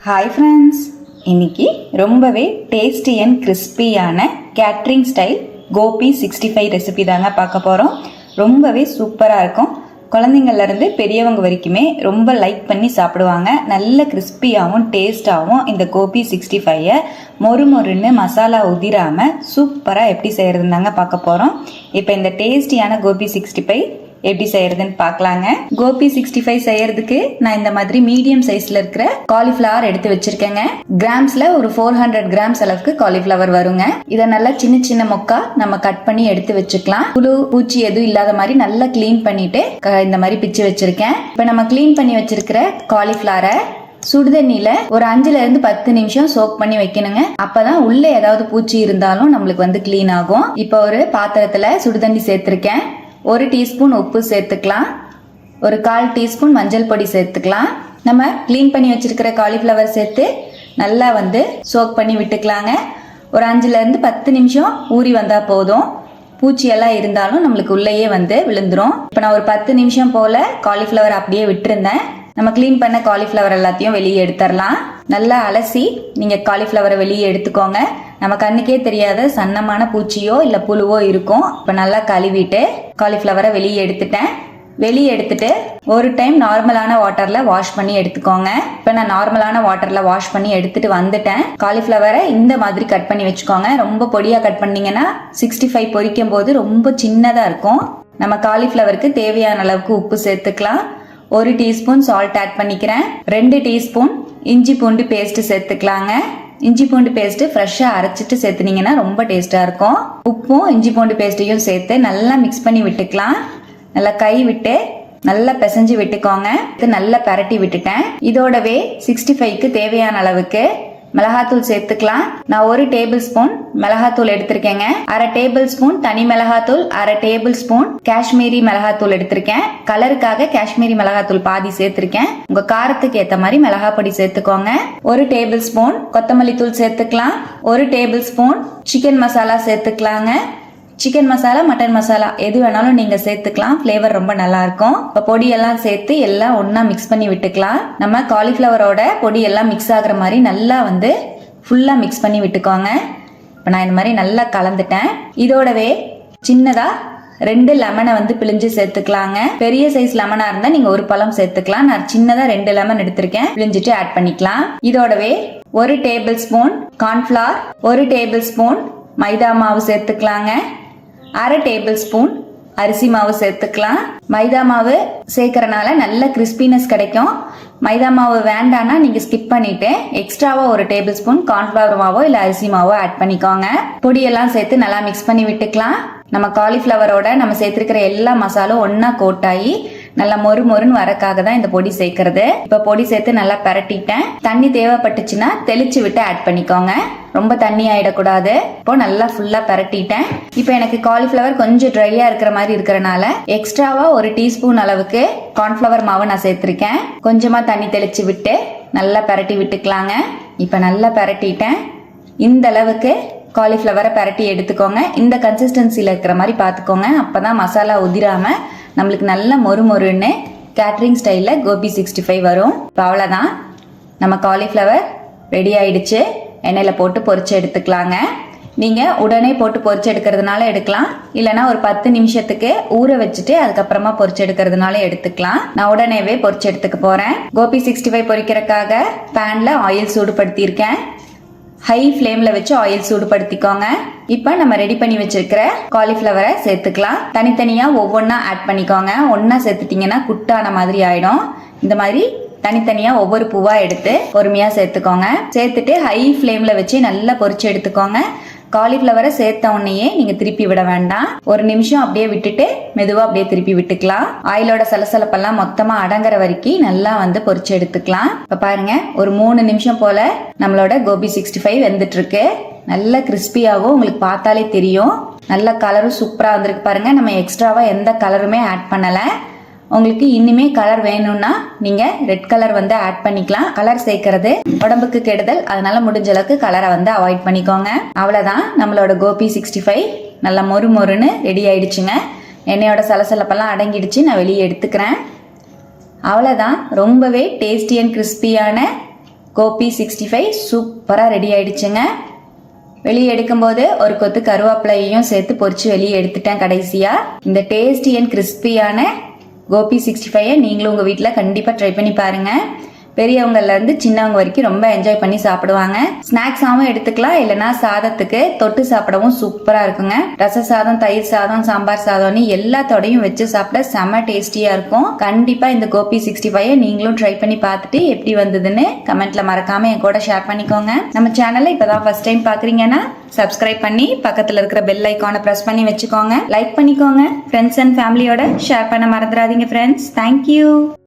Hi friends இன்னைக்கு ரொம்பவே tasty and கிறிஸ்பியான catering style gobi sixty five recipe தாங்க பார்க்க போகிறோம் ரொம்பவே சூப்பராக இருக்கும். குழந்தைங்கள்லேருந்து பெரியவங்க வரைக்குமே ரொம்ப லைக் பண்ணி சாப்பிடுவாங்க. நல்ல கிறிஸ்பியாகவும் டேஸ்டாகவும் இந்த கோபி சிக்ஸ்டி ஃபைவை மொறு மொறுன்னு மசாலா உதிராமல் சூப்பராக எப்படி செய்கிறதுன்னு தாங்க பார்க்க போகிறோம் இப்போ இந்த டேஸ்டியான கோபி சிக்ஸ்டி ஃபைவ் எப்படி செய்யறதுன்னு பார்க்கலாங்க. கோபி சிக்ஸ்டி ஃபைவ் செய்யறதுக்கு நான் இந்த மாதிரி மீடியம் சைஸ்ல இருக்கிற காலிஃபிளவர் எடுத்து வச்சிருக்கேங்க. கிராம்ஸ்ல ஒரு ஃபோர் ஹண்ட்ரட் கிராம்ஸ் அளவுக்கு காலிஃபிளவர் வருங்க. இதை நல்லா சின்ன சின்ன மொக்கா நம்ம கட் பண்ணி எடுத்து வச்சுக்கலாம். புழு பூச்சி எதுவும் இல்லாத மாதிரி நல்லா க்ளீன் பண்ணிட்டு க- இந்த மாதிரி பிச்சு வச்சிருக்கேன். இப்போ நம்ம க்ளீன் பண்ணி வச்சிருக்கிற காலிஃபிளவரை சுடுதண்ணியில ஒரு அஞ்சுல இருந்து பத்து நிமிஷம் சோக் பண்ணி வைக்கணுங்க. அப்பதான் உள்ள ஏதாவது பூச்சி இருந்தாலும் நம்மளுக்கு வந்து க்ளீன் ஆகும். இப்போ ஒரு பாத்திரத்துல சுடுதண்ணி சேர்த்திருக்கேன். ஒரு டீஸ்பூன் உப்பு சேர்த்துக்கலாம். ஒரு கால் டீஸ்பூன் மஞ்சள் பொடி சேர்த்துக்கலாம். நம்ம க்ளீன் பண்ணி வச்சுருக்கிற காலிஃப்ளவர் சேர்த்து நல்லா வந்து சோக் பண்ணி விட்டுக்கலாங்க. ஒரு அஞ்சுலேருந்து பத்து நிமிஷம் ஊறி வந்தால் போதும். பூச்சியெல்லாம் இருந்தாலும் நம்மளுக்கு உள்ளேயே வந்து விழுந்துரும். இப்போ நான் ஒரு பத்து நிமிஷம் போல் காலிஃப்ளவர் அப்படியே விட்டுருந்தேன். நம்ம க்ளீன் பண்ண காலிஃப்ளவர் எல்லாத்தையும் வெளியே எடுத்துடலாம். நல்லா அலசி நீங்கள் காலிஃப்ளவரை வெளியே எடுத்துக்கோங்க. நம்ம கண்ணுக்கே தெரியாத சன்னமான பூச்சியோ இல்லை புழுவோ இருக்கும். இப்போ நல்லா கழுவிட்டு காலிஃப்ளவரை வெளியே எடுத்துட்டேன். வெளியே எடுத்துட்டு ஒரு டைம் நார்மலான வாட்டரில் வாஷ் பண்ணி எடுத்துக்கோங்க. இப்போ நான் நார்மலான வாட்டரில் வாஷ் பண்ணி எடுத்துட்டு வந்துட்டேன். காலிஃப்ளவரை இந்த மாதிரி கட் பண்ணி வச்சுக்கோங்க. ரொம்ப பொடியாக கட் பண்ணீங்கன்னா சிக்ஸ்டி ஃபைவ் பொரிக்கும் போது ரொம்ப சின்னதாக இருக்கும். நம்ம காலிஃபிளவருக்கு தேவையான அளவுக்கு உப்பு சேர்த்துக்கலாம். ஒரு டீஸ்பூன் சால்ட் ஆட் பண்ணிக்கிறேன். ரெண்டு டீஸ்பூன் இஞ்சி பூண்டு பேஸ்ட் சேர்த்துக்கலாங்க. இஞ்சி பூண்டு பேஸ்ட்டு ஃப்ரெஷ்ஷாக அரைச்சிட்டு சேர்த்துனீங்கன்னா ரொம்ப டேஸ்ட்டாக இருக்கும். உப்பும் இஞ்சி பூண்டு பேஸ்ட்டையும் சேர்த்து நல்லா மிக்ஸ் பண்ணி விட்டுக்கலாம். நல்லா கை விட்டு நல்லா பிசைஞ்சு விட்டுக்கோங்க. இது நல்லா பரட்டி விட்டுட்டேன். இதோடவே சிக்ஸ்டி ஃபைவ்க்கு தேவையான அளவுக்கு மிளகாத்தூள் சேர்த்துக்கலாம். நான் ஒரு டேபிள் ஸ்பூன் மிளகாத்தூள் எடுத்திருக்கேங்க. அரை டேபிள் ஸ்பூன் தனி மிளகாத்தூள் அரை டேபிள் ஸ்பூன் காஷ்மீரி மிளகாத்தூள் எடுத்திருக்கேன். கலருக்காக காஷ்மீரி மிளகாத்தூள் பாதி சேர்த்திருக்கேன். உங்க காரத்துக்கு ஏத்த மாதிரி மிளகா பொடி சேர்த்துக்கோங்க. ஒரு டேபிள் ஸ்பூன் கொத்தமல்லி தூள் சேர்த்துக்கலாம். ஒரு டேபிள் ஸ்பூன் சிக்கன் மசாலா சேர்த்துக்கலாங்க. சிக்கன் மசாலா மட்டன் மசாலா எது வேணாலும் நீங்க சேர்த்துக்கலாம். ஃப்ளேவர் ரொம்ப நல்லா இருக்கும் இப்போ பொடி எல்லாம் சேர்த்து எல்லாம் ஒன்றா மிக்ஸ் பண்ணி விட்டுக்கலாம். நம்ம காலிஃப்ளவரோட பொடி எல்லாம் மிக்ஸ் ஆகுற மாதிரி நல்லா வந்து ஃபுல்லா மிக்ஸ் பண்ணி விட்டுக்கோங்க. இப்போ நான் இந்த மாதிரி நல்லா கலந்துட்டேன். இதோடவே சின்னதா ரெண்டு லெமனை வந்து பிழிஞ்சு சேர்த்துக்கலாங்க. பெரிய சைஸ் லெமனா இருந்தா நீங்க ஒரு பழம் சேர்த்துக்கலாம். நான் சின்னதா ரெண்டு லெமன் எடுத்திருக்கேன். பிழிஞ்சிட்டு ஆட் பண்ணிக்கலாம். இதோடவே ஒரு டேபிள் ஸ்பூன் கார்ன்ஃபிளார் ஒரு டேபிள் ஸ்பூன் மைதா மாவு சேர்த்துக்கலாங்க. அரை டேபிள் ஸ்பூன் அரிசி மாவு சேர்த்துக்கலாம். மைதா மாவு சேர்க்கறனால நல்ல கிறிஸ்பினஸ் கிடைக்கும். மைதா மாவு வேண்டான்னா நீங்கள் ஸ்கிப் பண்ணிட்டு எக்ஸ்ட்ராவா ஒரு டேபிள் ஸ்பூன் கார்ன்ஃப்ளவர் மாவோ இல்லை அரிசி மாவோ ஆட் பண்ணிக்கோங்க. பொடியெல்லாம் சேர்த்து நல்லா மிக்ஸ் பண்ணி விட்டுக்கலாம். நம்ம காலிஃப்ளவரோட நம்ம சேர்த்துருக்கிற எல்லா மசாலும் ஒன்றா கோட்டாகி நல்லா மொறு மொறுன்னு வரக்காக தான் இந்த பொடி சேர்க்கறது. இப்போ பொடி சேர்த்து நல்லா பரட்டிட்டேன். தண்ணி தேவைப்பட்டுச்சுன்னா தெளிச்சு விட்டு ஆட் பண்ணிக்கோங்க. ரொம்ப தண்ணி ஆயிடக்கூடாது. இப்போ நல்லா ஃபுல்லா பரட்டிட்டேன். இப்போ எனக்கு காலிஃப்ளவர் கொஞ்சம் ட்ரையா இருக்கிற மாதிரி இருக்கிறனால எக்ஸ்ட்ராவா ஒரு டீஸ்பூன் அளவுக்கு கார்ன்ஃப்ளவர் மாவு நான் சேர்த்திருக்கேன். கொஞ்சமா தண்ணி தெளிச்சு விட்டு நல்லா பரட்டி விட்டுக்கலாங்க. இப்போ நல்லா பரட்டிட்டேன். இந்த அளவுக்கு காலிஃப்ளவரை பரட்டி எடுத்துக்கோங்க. இந்த கன்சிஸ்டன்சியில் இருக்கிற மாதிரி பார்த்துக்கோங்க. அப்போ தான் மசாலா உதிராம நம்மளுக்கு நல்ல மொறு மொறுன்னு கேட்ரிங் ஸ்டைலில் கோபி சிக்ஸ்டி ஃபைவ் வரும். இப்போ அவ்வளோதான் நம்ம காலிஃப்ளவர் ரெடி ஆயிடுச்சு. எண்ணெயில் போட்டு பொரிச்சு எடுத்துக்கலாங்க. நீங்கள் உடனே போட்டு பொரிச்சு எடுக்கிறதுனால எடுக்கலாம். இல்லைன்னா ஒரு பத்து நிமிஷத்துக்கு ஊற வச்சுட்டு அதுக்கப்புறமா பொரிச்சு எடுக்கிறதுனால எடுத்துக்கலாம். நான் உடனேவே பொரிச்சு எடுத்துக்க போகிறேன் கோபி சிக்ஸ்டி ஃபைவ் பொரிக்கிறதுக்காக பேனில் ஆயில் சூடுபடுத்தியிருக்கேன். ஹை ஃப்ளேமில் வச்சு ஆயில் சூடுபடுத்திக்கோங்க. இப்போ நம்ம ரெடி பண்ணி வச்சிருக்கிற காலிஃப்ளவரை சேர்த்துக்கலாம். தனித்தனியாக ஒவ்வொன்றா ஆட் பண்ணிக்கோங்க. ஒன்றா சேர்த்துட்டிங்கன்னா குட்டான மாதிரி ஆயிடும். இந்த மாதிரி தனித்தனியாக ஒவ்வொரு பூவாக எடுத்து பொறுமையாக சேர்த்துக்கோங்க. சேர்த்துட்டு ஹை ஃப்ளேமில் வச்சு நல்லா பொறிச்சு எடுத்துக்கோங்க. காலிஃப்ளவரை சேர்த்த உடனேயே நீங்கள் திருப்பி விட வேண்டாம். ஒரு நிமிஷம் அப்படியே விட்டுட்டு மெதுவாக அப்படியே திருப்பி விட்டுக்கலாம். ஆயிலோட சலசலப்பெல்லாம் மொத்தமாக அடங்குற வரைக்கும் நல்லா வந்து பொறிச்சு எடுத்துக்கலாம். இப்போ பாருங்க ஒரு மூணு நிமிஷம் போல நம்மளோட கோபி சிக்ஸ்டி ஃபைவ் வெந்துட்டு இருக்கு நல்ல கிறிஸ்பியாகவும் உங்களுக்கு பார்த்தாலே தெரியும். நல்ல கலரும் சூப்பராக வந்திருக்கு பாருங்க. நம்ம எக்ஸ்ட்ராவாக எந்த கலருமே ஆட் பண்ணலை. உங்களுக்கு இன்னுமே கலர் வேணும்னா நீங்க ரெட் கலர் வந்து ஆட் பண்ணிக்கலாம். கலர் சேர்க்கறது உடம்புக்கு கெடுதல். அதனால முடிஞ்ச அளவுக்கு கலரை வந்து அவாய்ட் பண்ணிக்கோங்க. அவ்வளவுதான் நம்மளோட கோபி சிக்ஸ்டி ஃபைவ் நல்லா மொறு மொறுன்னு ரெடி ஆயிடுச்சுங்க. எண்ணெயோட சலசலப்பெல்லாம் அடங்கிடுச்சு. நான் வெளியே எடுத்துக்கிறேன். அவ்வளோதான் ரொம்பவே டேஸ்டி அண்ட் கிறிஸ்பியான கோபி சிக்ஸ்டி ஃபைவ் சூப்பராக ரெடி ஆயிடுச்சுங்க. வெளியே எடுக்கும்போது ஒரு கொத்து கருவேப்பிலையையும் சேர்த்து பொறிச்சு வெளியே எடுத்துட்டேன் கடைசியாக இந்த டேஸ்டி அண்ட் கிறிஸ்பியான கோபி சிக்ஸ்டி ஃபைவை நீங்களும் உங்கள் வீட்டில் கண்டிப்பாக ட்ரை பண்ணி பாருங்கள் பெரியவங்கள்லேருந்து சின்னவங்க வரைக்கும் ரொம்ப என்ஜாய் பண்ணி சாப்பிடுவாங்க. ஸ்நாக்ஸாகவும் எடுத்துக்கலாம் இல்லைன்னா சாதத்துக்கு தொட்டு சாப்பிடவும் சூப்பராக இருக்குங்க. ரச சாதம் தயிர் சாதம் சாம்பார் சாதம்னு எல்லாத்தோடையும் வச்சு சாப்பிட செம டேஸ்டியாக இருக்கும். கண்டிப்பாக இந்த கோபி சிக்ஸ்டி ஃபைவை நீங்களும் ட்ரை பண்ணி பார்த்துட்டு எப்படி வந்ததுன்னு கமெண்ட்டில் மறக்காமல் என் கூட ஷேர் பண்ணிக்கோங்க. நம்ம சேனலை இப்போ தான் ஃபர்ஸ்ட் டைம் பார்க்குறீங்கன்னா சப்ஸ்கிரைப் பண்ணி பக்கத்தில் இருக்கிற பெல் ஐக்கானை ப்ரெஸ் பண்ணி வச்சுக்கோங்க. லைக் பண்ணிக்கோங்க. ஃப்ரெண்ட்ஸ் அண்ட் ஃபேமிலியோட ஷேர் பண்ண மறந்துடாதீங்க ஃப்ரெண்ட்ஸ் தேங்க்யூ